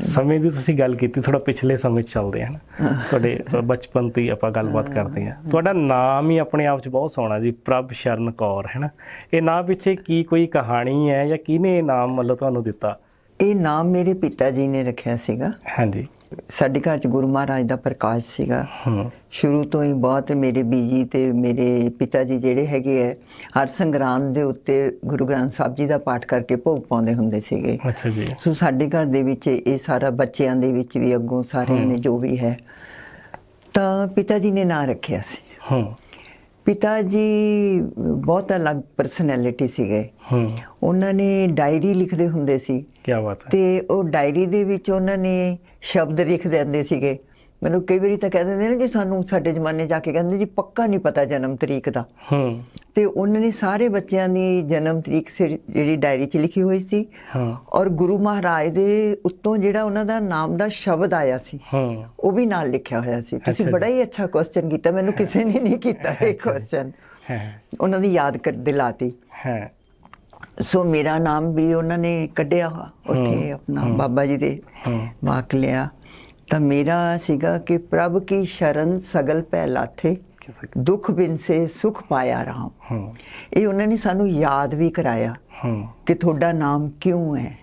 ਸਮੇਂ ਦੀ ਤੁਸੀਂ ਗੱਲ ਕੀਤੀ ਥੋੜਾ ਪਿਛਲੇ ਸਮੇਂ 'ਚ ਚੱਲਦੇ ਹਨ ਤੁਹਾਡੇ ਬਚਪਨ ਤੋਂ ਹੀ ਆਪਾਂ ਗੱਲਬਾਤ ਕਰਦੇ ਹਾਂ ਤੁਹਾਡਾ ਨਾਮ ਹੀ ਆਪਣੇ ਆਪ 'ਚ ਬਹੁਤ ਸੋਹਣਾ ਜੀ ਪ੍ਰਭ ਸ਼ਰਨ ਕੌਰ ਹੈ ਨਾ? ਇਹ ਨਾਂ ਪਿੱਛੇ ਕੀ ਕੋਈ ਕਹਾਣੀ ਹੈ ਜਾਂ ਕਿਹਨੇ ਇਹ ਨਾਮ ਮਤਲਬ ਤੁਹਾਨੂੰ ਦਿੱਤਾ? ਇਹ ਨਾਮ ਮੇਰੇ ਪਿਤਾ ਜੀ ਨੇ ਰੱਖਿਆ ਸੀਗਾ। ਹਾਂਜੀ। ਸਾਡੇ ਘਰ ਚ ਗੁਰੂ ਮਹਾਰਾਜ ਦਾ ਪ੍ਰਕਾਸ਼ ਸੀਗਾ। ਹੂੰ। ਸ਼ੁਰੂ ਤੋਂ ਹੀ ਬਹੁਤ ਮੇਰੇ ਬੀਜੀ ਤੇ ਮੇਰੇ ਪਿਤਾ ਜੀ ਜਿਹੜੇ ਹੈਗੇ ਐ ਹਰ ਸੰਗਰਾਂਦ ਦੇ ਉੱਤੇ ਗੁਰੂ ਗ੍ਰੰਥ ਸਾਹਿਬ ਜੀ ਦਾ ਪਾਠ ਕਰਕੇ ਭੋਗ ਪਾਉਂਦੇ ਹੁੰਦੇ ਸੀਗੇ। ਅੱਛਾ ਜੀ। ਸੋ ਸਾਡੇ ਘਰ ਦੇ ਵਿੱਚ ਇਹ ਸਾਰਾ ਬੱਚਿਆਂ ਦੇ ਵਿੱਚ ਵੀ ਅੱਗੋਂ ਸਾਰਿਆਂ ਨੇ ਜੋ ਵੀ ਹੈ ਤਾਂ ਪਿਤਾ ਜੀ ਨੇ ਨਾਂ ਰੱਖਿਆ ਸੀ। ਹੂੰ। ਪਿਤਾ ਜੀ ਬਹੁਤ ਅਲੱਗ ਪਰਸਨੈਲਿਟੀ ਸੀਗੇ। ਹੂੰ। ਉਹਨਾਂ ਨੇ ਡਾਇਰੀ ਲਿਖਦੇ ਹੁੰਦੇ ਸੀ। ਕੀ ਬਾਤ ਹੈ। ਤੇ ਉਹ ਡਾਇਰੀ ਦੇ ਵਿੱਚ ਉਹਨਾਂ ਨੇ ਸ਼ਬਦ ਲਿਖ ਦਿੰਦੇ ਸੀਗੇ। ਮੈਨੂੰ ਕਈ ਵਾਰੀ ਤਾਂ ਕਹਿ ਦਿੰਦੇ ਨੇ ਜੀ ਸਾਨੂੰ ਸਾਡੇ ਜ਼ਮਾਨੇ ਜਾ ਕੇ ਕਹਿੰਦੇ ਜੀ ਪੱਕਾ ਨਹੀਂ ਪਤਾ ਜਨਮ ਤਰੀਕ ਦਾ। ਹੂੰ। ਤੇ ਉਹਨਾਂ ਨੇ ਸਾਰੇ ਬੱਚਿਆਂ ਦੀ ਜਨਮ ਤਰੀਕ ਜਿਹੜੀ ਡਾਇਰੀ 'ਚ ਲਿਖੀ ਹੋਈ ਸੀ। ਹਾਂ। ਔਰ ਗੁਰੂ ਮਹਾਰਾਜ ਦੇ ਉੱਤੋਂ ਜਿਹੜਾ ਉਹਨਾਂ ਦਾ ਨਾਮ ਦਾ ਸ਼ਬਦ ਆਇਆ ਸੀ ਹੂੰ। ਉਹ ਵੀ ਨਾਲ ਲਿਖਿਆ ਹੋਇਆ ਸੀ। ਤੁਸੀਂ। ਬੜਾ ਹੀ ਅੱਛਾ ਕੁਐਸਚਨ ਕੀਤਾ ਮੈਨੂੰ ਕਿਸੇ ਨੇ ਨਹੀਂ ਕੀਤਾ ਇਹ ਕੁਐਸਚਨ ਹੈ। ਉਹਨਾਂ ਦੀ ਯਾਦ ਕਰ ਦਿਲਾਤੀ। ਹੈ। ਸੋ ਮੇਰਾ ਨਾਮ ਵੀ ਉਹਨਾਂ ਨੇ ਕੱਢਿਆ ਉੱਥੇ ਆਪਣਾ। ਬਾਬਾ ਜੀ ਦੇ ਵਾਕ ਲਿਆ। ਤਾਂ ਮੇਰਾ ਸੀਗਾ ਕਿ ਪ੍ਰਭ ਕੀ ਸ਼ਰਨ ਸਗਲ ਪੈ ਲਾਥੇ ਦੁੱਖ ਬਿਨ ਸੇ ਸੁਖ ਪਾਇਆ ਰਾਮ। ਹੂੰ। ਇਹ ਉਹਨਾਂ ਨੇ ਸਾਨੂੰ ਯਾਦ ਵੀ ਕਰਾਇਆ ਹੂੰ। ਕਿ ਤੁਹਾਡਾ ਨਾਮ ਕਿਉਂ ਹੈ।